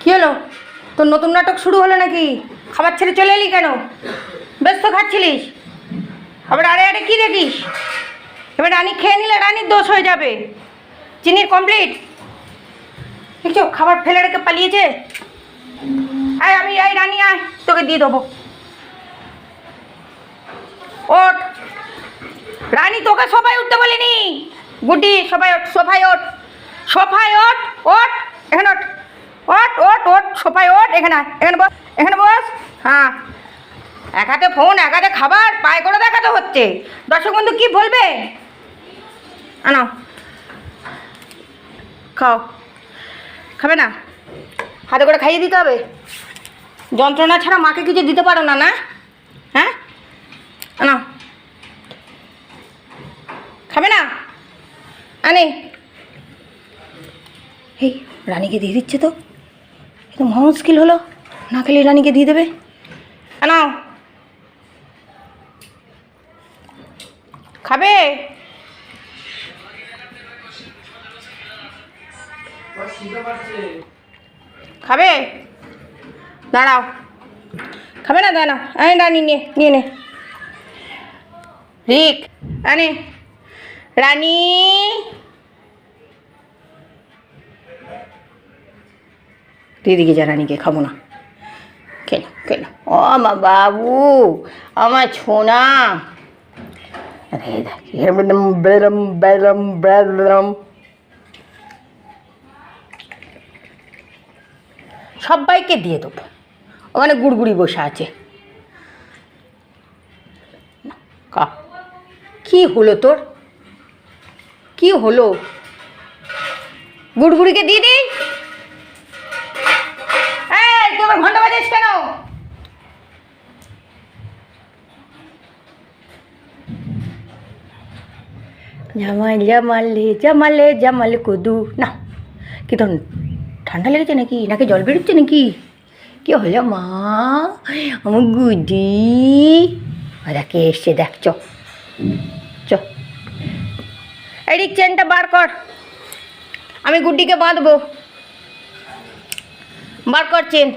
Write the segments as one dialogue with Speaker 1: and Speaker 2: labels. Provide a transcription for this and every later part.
Speaker 1: কি হলো? তোর নতুন নাটক শুরু হলো নাকি? খাবার ছেড়ে চলে এলি কেন? ব্যস্ত খাচ্ছিলিস? আবার আরে আরে কি দেখিস? এবার রানী খেয়ে নিলে রানীর দোষ হয়ে যাবে। চিনির কমপ্লিট দেখছ, খাবার ফেলে রেখে পালিয়েছে? আয়, আমি, আয়, রানী, আয়, তোকে দিয়ে দেবো। ওঠ। রানী তোকে সবাই উঠতে বলিনি। গুড্ডি সবাই ওঠ সোফায় ওঠ। সোফায় ওঠ ওঠ, এখানে ওঠ। ওঠ ওঠ, সোফায় ওঠ, এখানে এখানে বস এখানে বস হ্যাঁ। এক হাতে ফোন এক হাতে খাবার, পায়ে করে দেখাতে হচ্ছে। দর্শক বন্ধু, কি বলবে? আনো খাও। খাবে না? হাতে করে খাইয়ে দিতে হবে। যন্ত্রণা ছাড়া মাকে কিছু দিতে পারো না না? হ্যাঁ? আনো খাবে না? আনে। এই রানীকে দিয়ে দিচ্ছে তো। এ মুশকিল হলো। না খেলে রানীকে দিয়ে দেবে। আনাও খাবে? খাবে? দাঁড়াও। খাবে না? দাঁড়াও। আনে রানী, নিয়ে নিয়ে নে। রিক আনে রানী দিদিকে রানীকে খাব না। কেন কেন ও আমার বাবু, আমার ছোনা। সবাইকে দিয়ে দেবো। ওখানে গুড়গুড়ি বসে আছে। কি হলো তোর? কি হলো? গুড়গুড়িকে দিয়ে দিই? আমার ঘণ্টা বাজাস কেন? জামাল জামালে জামালে, জামাল কুদু। না, কি তোর ঠান্ডা লেগেছে নাকি? নাকি জল বেরোচ্ছে নাকি? কি হলো মা? আমার গুদি কে এসছে, দেখ, চ। এদিক চেনটা বার কর। আমি গুড্ডিকে বাঁধবো। বার কর, চেন।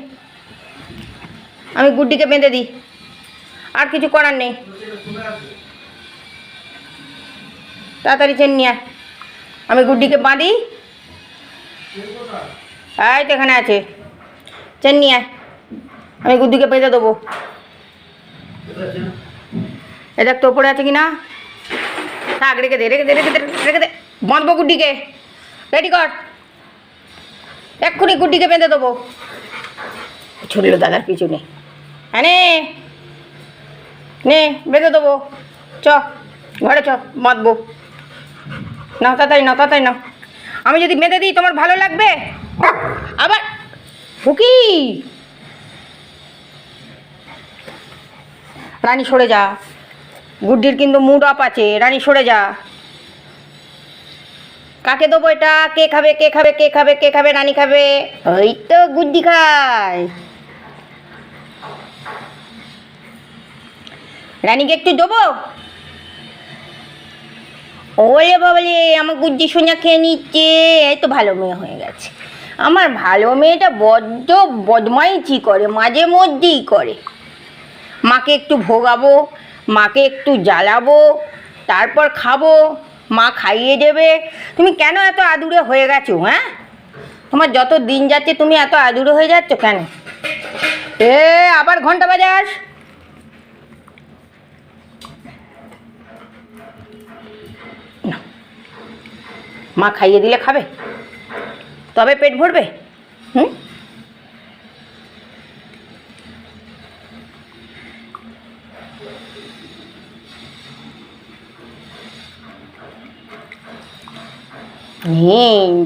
Speaker 1: আমি গুড্ডিকে বেঁধে দিই। আর কিছু করার নেই। তাড়াতাড়ি চেন নিয়ে। আমি গুড্ডিকে বাঁধি। এই তো এখানে আছে। চেন নিয়ে। আমি গুড্ডিকে বেঁধে দেবো। এ দেখ তো ওপরে আছে কি না থাক, রেখে দে রেখে দে রেখে দে রেখে দে। বাঁধবো গুড্ডিকে। রেডি কর এক্ষুনি গুড্ডিকে বেঁধে দেবো। ছুটলো দাদার পিছনে হ্যাঁ নে। বেঁধে দেবো। চ, ঘরে চ, বাঁধবো। না তাড়াতাড়ি না তাড়াতাড়ি না আমি যদি বেঁধে দিই, তোমার ভালো লাগবে? আবার ফুকি রানী সরে যা। গুড্ডির কিন্তু মুড অফ আছে। রানী সরে যা। কাকে দেবো এটা? কে খাবে কে খাবে কে খাবে কে খাবে, রানী খাবে? ওই তো গুড্ডি খায়। রানীকে একটু দেবো? ওলে বাবলে, আমার গুজ্জি সোনা খেয়ে নিচ্ছে। এই তো ভালো মেয়ে হয়ে গেছে। আমার ভালো মেয়েটা বড্ড বদমাইচি করে, মাঝে মধ্যেই করে। মাকে একটু ভোগাবো, মাকে একটু জ্বালাবো, তারপর খাব, মা খাইয়ে দেবে। তুমি কেন এত আদুরে হয়ে গেছো হ্যাঁ? তোমার যত দিন যাচ্ছে, তুমি এত আদুরে হয়ে যাচ্ছ কেন? এ, আবার ঘণ্টা বাজাস। মা খাইয়ে দিলে খাবে? তবে পেট ভরবে? হুম?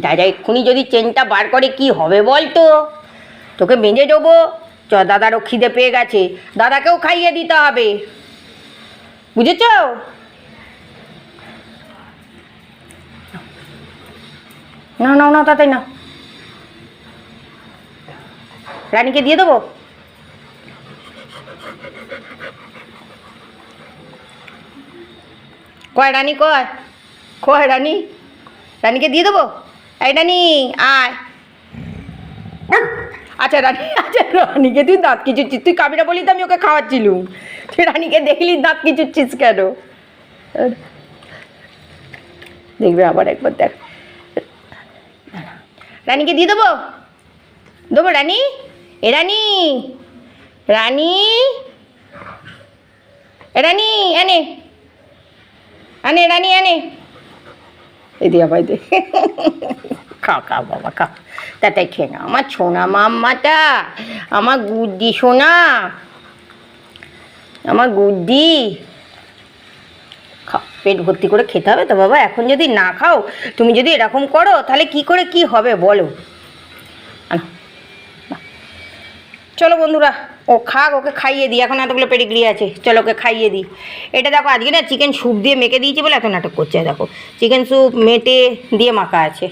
Speaker 1: দাদা, এক্ষুনি যদি চেনটা বার করে কি হবে বল তো তোকে বেঁধে দেবো। চ দাদারও খিদে পেয়ে গেছে। দাদাকেও খাইয়ে দিতে হবে। বুঝেছ? না না না তাতে না রানীকে দিয়ে দেবো? কয় রানী, কয়? কয় রানী? রানীকে দিয়ে দেবো? এই রানী, আয়। আচ্ছা রানী আচ্ছা রানীকে তুই দাঁত কিছুচ্ছিস তুই কাবিরা বলি তো আমি ওকে খাওয়াচ্ছিলুম। তুই রানীকে দেখলি দাঁত কিছুচ্ছিস কেন? দেখবে আবার একবার দেখ। রানীকে দিয়ে দেবো? দেবো রানী? এ রানী রানী, এ রানী, এনে আনে রানী আনে এই দিয়া ভাই দে। খা খা বাবা খা তাতাই খেয়ে না আমার সোনা মাম্মাটা, আমার গুড্ডি সোনা, আমার গুড্ডি। খাও, পেট ভর্তি করে খেতে হবে তো বাবা। এখন যদি না খাও, তুমি যদি এরকম করো, তাহলে কি করে কি হবে বলো? চলো বন্ধুরা, ও খাক, ওকে খাইয়ে দিই। এখন এতগুলো পেডিগ্রি আছে। চলো ওকে খাইয়ে দিই। এটা দেখো, আজকে না চিকেন স্যুপ দিয়ে মেখে দিয়েছি বলে এত নাটক করছে। দেখো চিকেন স্যুপ মেটে দিয়ে মাখা আছে।